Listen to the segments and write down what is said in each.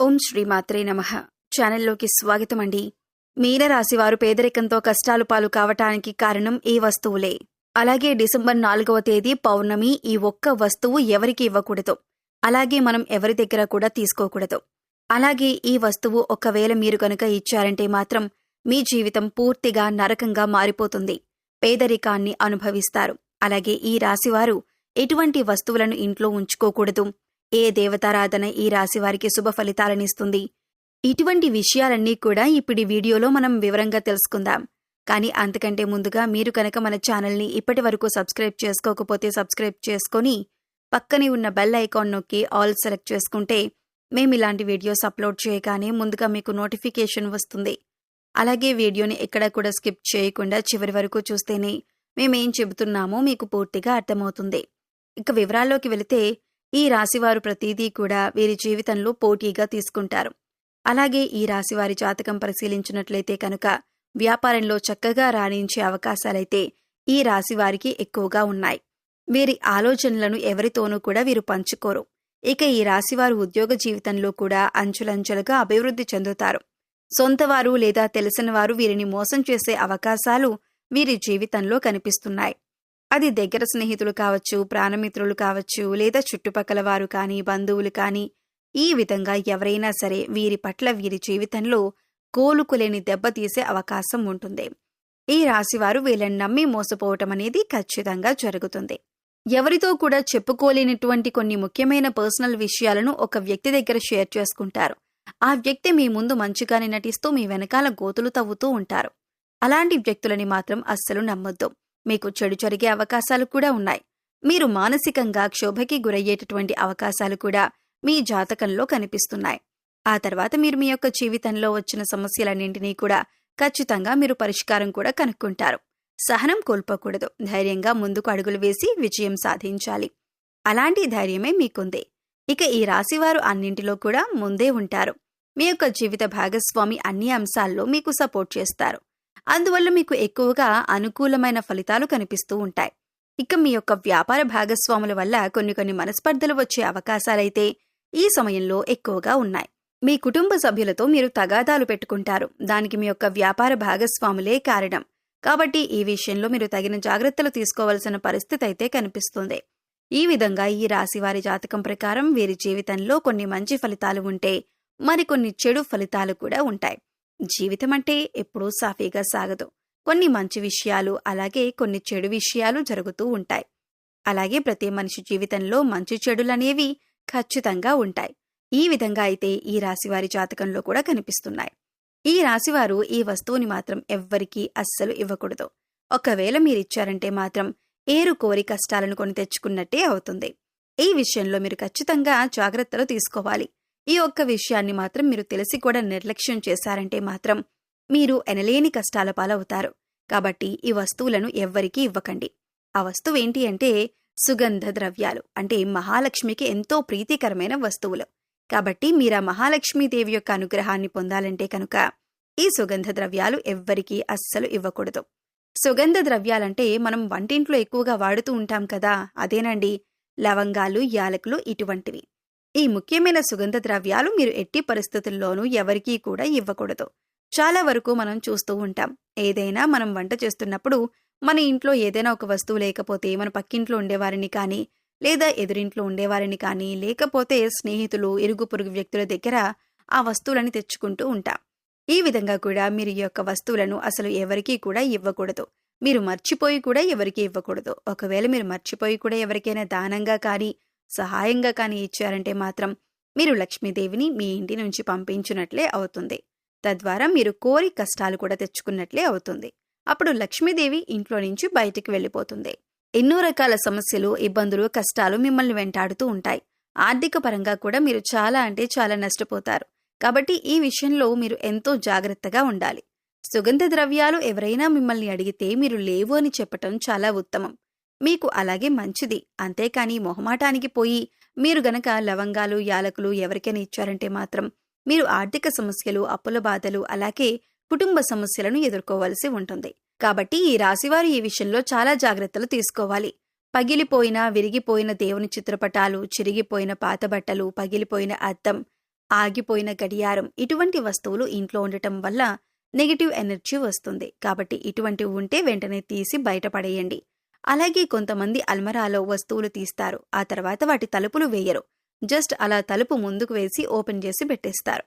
ఓం శ్రీ మాత్రే నమ. ఛానల్లోకి స్వాగతం అండి మీనరాశివారు పేదరికంతో కష్టాలు పాలు కావటానికి కారణం ఈ వస్తువులే. అలాగే డిసెంబర్ నాలుగవ తేదీ పౌర్ణమి ఈ ఒక్క వస్తువు ఎవరికి ఇవ్వకూడదు. అలాగే మనం ఎవరి దగ్గర కూడా తీసుకోకూడదు. అలాగే ఈ వస్తువు ఒకవేళ మీరు కనుక ఇచ్చారంటే మాత్రం మీ జీవితం పూర్తిగా నరకంగా మారిపోతుంది. పేదరికాన్ని అనుభవిస్తారు. అలాగే ఈ రాశివారు ఎటువంటి వస్తువులను ఇంట్లో ఉంచుకోకూడదు. ఏ దేవతారాధన ఈ రాశి వారికి శుభ ఫలితాలనిస్తుంది? ఇటువంటి విషయాలన్నీ కూడా ఇప్పుడు వీడియోలో మనం వివరంగా తెలుసుకుందాం. కానీ అంతకంటే ముందుగా మీరు కనుక మన ఛానల్ని ఇప్పటి వరకు సబ్స్క్రైబ్ చేసుకోకపోతే సబ్స్క్రైబ్ చేసుకొని పక్కనే ఉన్న బెల్ ఐకాన్ నొక్కి ఆల్ సెలెక్ట్ చేసుకుంటే మేము ఇలాంటి వీడియోస్ అప్లోడ్ చేయగానే ముందుగా మీకు నోటిఫికేషన్ వస్తుంది. అలాగే వీడియోని ఎక్కడా కూడా స్కిప్ చేయకుండా చివరి వరకు చూస్తేనే మేమేం చెబుతున్నామో మీకు పూర్తిగా అర్థమవుతుంది. ఇక వివరాల్లోకి వెళితే ఈ రాశివారు ప్రతిదీ కూడా వీరి జీవితంలో పోటీగా తీసుకుంటారు. అలాగే ఈ రాశివారి జాతకం పరిశీలించినట్లయితే కనుక వ్యాపారంలో చక్కగా రాణించే అవకాశాలైతే ఈ రాశివారికి ఎక్కువగా ఉన్నాయి. వీరి ఆలోచనలను ఎవరితోనూ కూడా వీరు పంచుకోరు. ఇక ఈ రాశివారు ఉద్యోగ జీవితంలో కూడా అంచులంచెలుగా అభివృద్ధి చెందుతారు. సొంతవారు లేదా తెలిసిన వారు వీరిని మోసం చేసే అవకాశాలు వీరి జీవితంలో కనిపిస్తున్నాయి. అది దగ్గర స్నేహితులు కావచ్చు ప్రాణమిత్రులు కావచ్చు లేదా చుట్టుపక్కల వారు కానీ బంధువులు కానీ ఈ విధంగా ఎవరైనా సరే వీరి పట్ల వీరి జీవితంలో కోలుకులేని దెబ్బతీసే అవకాశం ఉంటుంది. ఈ రాశివారు వీళ్ళని నమ్మి మోసపోవటం అనేది ఖచ్చితంగా జరుగుతుంది. ఎవరితో కూడా చెప్పుకోలేనటువంటి కొన్ని ముఖ్యమైన పర్సనల్ విషయాలను ఒక వ్యక్తి దగ్గర షేర్ చేసుకుంటారు. ఆ వ్యక్తి మీ ముందు మంచిగానే నటిస్తూ మీ వెనకాల గోతులు తవ్వుతూ ఉంటారు. అలాంటి వ్యక్తులని మాత్రం అస్సలు నమ్మొద్దు. మీకు చెడు జరిగే అవకాశాలు కూడా ఉన్నాయి. మీరు మానసికంగా క్షోభకి గురయ్యేటటువంటి అవకాశాలు కూడా మీ జాతకంలో కనిపిస్తున్నాయి. ఆ తర్వాత మీరు మీ యొక్క జీవితంలో వచ్చిన సమస్యలన్నింటినీ కూడా ఖచ్చితంగా మీరు పరిష్కారం కూడా కనుక్కుంటారు. సహనం కోల్పోకూడదు. ధైర్యంగా ముందుకు అడుగులు వేసి విజయం సాధించాలి. అలాంటి ధైర్యమే మీకుంది. ఇక ఈ రాశివారు అన్నింటిలో కూడా ముందే ఉంటారు. మీ యొక్క జీవిత భాగస్వామి అన్ని అంశాల్లో మీకు సపోర్ట్ చేస్తారు. అందువల్ల మీకు ఎక్కువగా అనుకూలమైన ఫలితాలు కనిపిస్తూ ఉంటాయి. ఇక మీ యొక్క వ్యాపార భాగస్వాముల వల్ల కొన్ని కొన్ని మనస్పర్ధలు వచ్చే అవకాశాలైతే ఈ సమయంలో ఎక్కువగా ఉన్నాయి. మీ కుటుంబ సభ్యులతో మీరు తగాదాలు పెట్టుకుంటారు. దానికి మీ యొక్క వ్యాపార భాగస్వాములే కారణం. కాబట్టి ఈ విషయంలో మీరు తగిన జాగ్రత్తలు తీసుకోవాల్సిన పరిస్థితి అయితే కనిపిస్తుంది. ఈ విధంగా ఈ రాశి వారి జాతకం ప్రకారం వీరి జీవితంలో కొన్ని మంచి ఫలితాలు ఉంటే మరికొన్ని చెడు ఫలితాలు కూడా ఉంటాయి. జీవితం అంటే ఎప్పుడూ సాఫీగా సాగదు. కొన్ని మంచి విషయాలు అలాగే కొన్ని చెడు విషయాలు జరుగుతూ ఉంటాయి. అలాగే ప్రతి మనిషి జీవితంలో మంచి చెడులనేవి ఖచ్చితంగా ఉంటాయి. ఈ విధంగా అయితే ఈ రాశివారి జాతకంలో కూడా కనిపిస్తున్నాయి. ఈ రాశివారు ఈ వస్తువుని మాత్రం ఎవ్వరికీ అస్సలు ఇవ్వకూడదు. ఒకవేళ మీరిచ్చారంటే మాత్రం ఏరు కోరి కష్టాలను కొని తెచ్చుకున్నట్టే అవుతుంది. ఈ విషయంలో మీరు ఖచ్చితంగా జాగ్రత్తలు తీసుకోవాలి. ఈ ఒక్క విషయాన్ని మాత్రం మీరు తెలిసి కూడా నిర్లక్ష్యం చేశారంటే మాత్రం మీరు ఎనలేని కష్టాల పాలవుతారు. కాబట్టి ఈ వస్తువులను ఎవ్వరికీ ఇవ్వకండి. ఆ వస్తువు ఏంటి అంటే సుగంధ ద్రవ్యాలు. అంటే మహాలక్ష్మికి ఎంతో ప్రీతికరమైన వస్తువులు. కాబట్టి మీరు ఆ మహాలక్ష్మీదేవి యొక్క అనుగ్రహాన్ని పొందాలంటే కనుక ఈ సుగంధ ద్రవ్యాలు ఎవ్వరికీ అస్సలు ఇవ్వకూడదు. సుగంధ ద్రవ్యాలంటే మనం వంటింట్లో ఎక్కువగా వాడుతూ ఉంటాం కదా అదేనండి లవంగాలు యాలకులు ఇటువంటివి. ఈ ముఖ్యమైన సుగంధ ద్రవ్యాలు మీరు ఎట్టి పరిస్థితుల్లోనూ ఎవరికీ కూడా ఇవ్వకూడదు. చాలా వరకు మనం చూస్తూ ఉంటాం. ఏదైనా మనం వంట చేస్తున్నప్పుడు మన ఇంట్లో ఏదైనా ఒక వస్తువు లేకపోతే మన పక్కింట్లో ఉండేవారిని కానీ లేదా ఎదురింట్లో ఉండేవారిని కానీ లేకపోతే స్నేహితులు ఇరుగు పొరుగు వ్యక్తుల దగ్గర ఆ వస్తువులని తెచ్చుకుంటూ ఉంటాం. ఈ విధంగా కూడా మీరు ఈ యొక్క వస్తువులను అసలు ఎవరికీ కూడా ఇవ్వకూడదు. మీరు మర్చిపోయి కూడా ఎవరికీ ఇవ్వకూడదు. ఒకవేళ మీరు మర్చిపోయి కూడా ఎవరికైనా దానంగా కానీ సహాయంగా కానీ ఇచ్చారంటే మాత్రం మీరు లక్ష్మీదేవిని మీ ఇంటి నుంచి పంపించినట్లే అవుతుంది. తద్వారా మీరు కోరి కష్టాలు కూడా తెచ్చుకున్నట్లే అవుతుంది. అప్పుడు లక్ష్మీదేవి ఇంట్లో నుంచి బయటికి వెళ్ళిపోతుంది. ఎన్నో రకాల సమస్యలు ఇబ్బందులు కష్టాలు మిమ్మల్ని వెంటాడుతూ ఉంటాయి. ఆర్థిక పరంగా కూడా మీరు చాలా అంటే చాలా నష్టపోతారు. కాబట్టి ఈ విషయంలో మీరు ఎంతో జాగ్రత్తగా ఉండాలి. సుగంధ ద్రవ్యాలు ఎవరైనా మిమ్మల్ని అడిగితే మీరు లేవు అని చెప్పటం చాలా ఉత్తమం. మీకు అలాగే మంచిది. అంతేకాని మొహమాటానికి పోయి మీరు గనక లవంగాలు యాలకులు ఎవరికైనా ఇచ్చారంటే మాత్రం మీరు ఆర్థిక సమస్యలు అప్పుల బాధలు అలాగే కుటుంబ సమస్యలను ఎదుర్కోవలసి ఉంటుంది. కాబట్టి ఈ రాశివారు ఈ విషయంలో చాలా జాగ్రత్తలు తీసుకోవాలి. పగిలిపోయిన విరిగిపోయిన దేవుని చిత్రపటాలు చిరిగిపోయిన పాత బట్టలు పగిలిపోయిన అద్దం ఆగిపోయిన గడియారం ఇటువంటి వస్తువులు ఇంట్లో ఉండటం వల్ల నెగిటివ్ ఎనర్జీ వస్తుంది. కాబట్టి ఇటువంటివి ఉంటే వెంటనే తీసి బయటపడేయండి. అలాగే కొంతమంది అల్మరాలో వస్తువులు తీస్తారు. ఆ తర్వాత వాటి తలుపులు వేయరు. జస్ట్ అలా తలుపు ముందుకు వేసి ఓపెన్ చేసి పెట్టేస్తారు.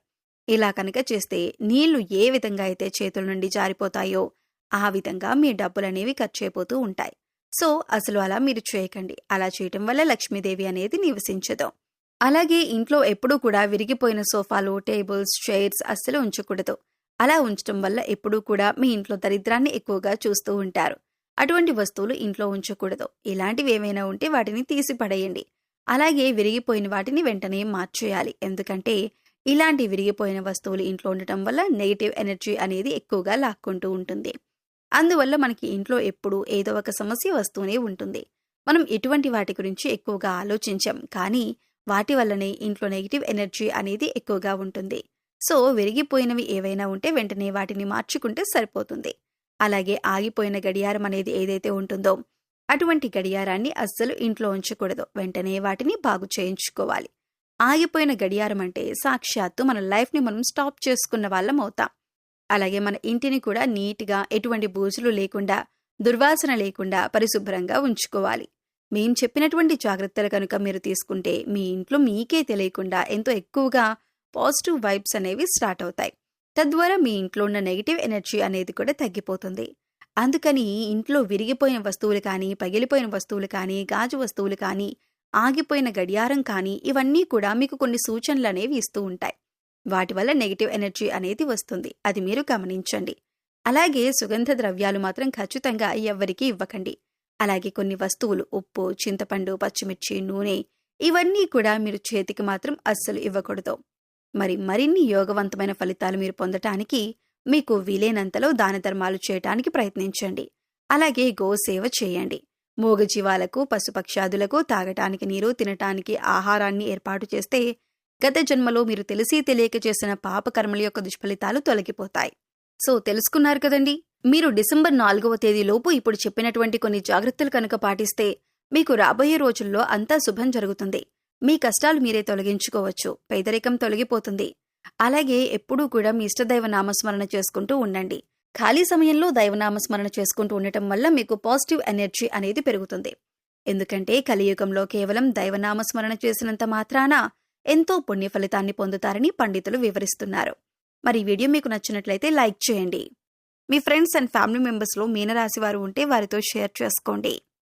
ఇలా కనుక చేస్తే నీళ్ళు ఏ విధంగా అయితే చేతుల నుండి జారిపోతాయో ఆ విధంగా మీ డబ్బులనేవి ఖర్చు అయిపోతూ ఉంటాయి. సో అసలు అలా మీరు చేయకండి. అలా చేయటం వల్ల లక్ష్మీదేవి అనేది నివసించదు. అలాగే ఇంట్లో ఎప్పుడూ కూడా విరిగిపోయిన సోఫాలు టేబుల్స్ చైర్స్ అస్సలు ఉంచకూడదు. అలా ఉంచడం వల్ల ఎప్పుడూ కూడా మీ ఇంట్లో దరిద్రాన్ని ఎక్కువగా చూస్తూ ఉంటారు. అటువంటి వస్తువులు ఇంట్లో ఉంచకూడదు. ఇలాంటివి ఏమైనా ఉంటే వాటిని తీసి పడేయండి. అలాగే విరిగిపోయిన వాటిని వెంటనే మార్చేయాలి. ఎందుకంటే ఇలాంటి విరిగిపోయిన వస్తువులు ఇంట్లో ఉండటం వల్ల నెగిటివ్ ఎనర్జీ అనేది ఎక్కువగా లాక్కుంటూ ఉంటుంది. అందువల్ల మనకి ఇంట్లో ఎప్పుడూ ఏదో ఒక సమస్య వస్తూనే ఉంటుంది. మనం ఎటువంటి వాటి గురించి ఎక్కువగా ఆలోచించాం. కానీ వాటి వల్లనే ఇంట్లో నెగిటివ్ ఎనర్జీ అనేది ఎక్కువగా ఉంటుంది. సో విరిగిపోయినవి ఏవైనా ఉంటే వెంటనే వాటిని మార్చుకుంటే సరిపోతుంది. అలాగే ఆగిపోయిన గడియారం అనేది ఏదైతే ఉంటుందో అటువంటి గడియారాన్ని అస్సలు ఇంట్లో ఉంచకూడదు. వెంటనే వాటిని బాగు చేయించుకోవాలి. ఆగిపోయిన గడియారం అంటే సాక్షాత్తు మన లైఫ్ని మనం స్టాప్ చేసుకున్న వాళ్ళం అవుతాం. అలాగే మన ఇంటిని కూడా నీట్గా ఎటువంటి బూజులు లేకుండా దుర్వాసన లేకుండా పరిశుభ్రంగా ఉంచుకోవాలి. మేం చెప్పినటువంటి జాగ్రత్తలు కనుక మీరు తీసుకుంటే మీ ఇంట్లో మీకే తెలియకుండా ఎంతో ఎక్కువగా పాజిటివ్ వైబ్స్ అనేవి స్టార్ట్ అవుతాయి. తద్వారా మీ ఇంట్లో ఉన్న నెగిటివ్ ఎనర్జీ అనేది కూడా తగ్గిపోతుంది. అందుకని ఇంట్లో విరిగిపోయిన వస్తువులు కానీ పగిలిపోయిన వస్తువులు కానీ గాజు వస్తువులు కానీ ఆగిపోయిన గడియారం కానీ ఇవన్నీ కూడా మీకు కొన్ని సూచనలు అనేవి ఇస్తూ ఉంటాయి. వాటి వల్ల నెగిటివ్ ఎనర్జీ అనేది వస్తుంది. అది మీరు గమనించండి. అలాగే సుగంధ ద్రవ్యాలు మాత్రం ఖచ్చితంగా ఎవ్వరికీ ఇవ్వకండి. అలాగే కొన్ని వస్తువులు ఉప్పు చింతపండు పచ్చిమిర్చి నూనె ఇవన్నీ కూడా మీరు చేతికి మాత్రం అస్సలు ఇవ్వకూడదు. మరి మరిన్ని యోగవంతమైన ఫలితాలు మీరు పొందటానికి మీకు వీలైనంతలో దాన ధర్మాలు చేయటానికి ప్రయత్నించండి. అలాగే గోసేవ చేయండి. మూగజీవాలకు పశుపక్షాదులకు తాగటానికి నీరు తినటానికి ఆహారాన్ని ఏర్పాటు చేస్తే గత జన్మలో మీరు తెలిసి తెలియక చేసిన పాపకర్మల యొక్క దుష్ఫలితాలు తొలగిపోతాయి. సో తెలుసుకున్నారు కదండి? మీరు డిసెంబర్ నాలుగవ తేదీలోపు ఇప్పుడు చెప్పినటువంటి కొన్ని జాగ్రత్తలు కనుక పాటిస్తే మీకు రాబోయే రోజుల్లో అంతా శుభం జరుగుతుంది. మీ కష్టాలు మీరే తొలగించుకోవచ్చు. పేదరికం తొలగిపోతుంది. అలాగే ఎప్పుడూ కూడా మీ ఇష్టదైవ నామస్మరణ చేసుకుంటూ ఉండండి. ఖాళీ సమయంలో దైవనామస్మరణ చేసుకుంటూ ఉండటం వల్ల మీకు పాజిటివ్ ఎనర్జీ అనేది పెరుగుతుంది. ఎందుకంటే కలియుగంలో కేవలం దైవనామస్మరణ చేసినంత మాత్రాన ఎంతో పుణ్య ఫలితాన్ని పొందుతారని పండితులు వివరిస్తున్నారు. మరి వీడియో మీకు నచ్చినట్లయితే లైక్ చేయండి. మీ ఫ్రెండ్స్ అండ్ ఫ్యామిలీ మెంబర్స్లో మీనరాశి వారు ఉంటే వారితో షేర్ చేసుకోండి.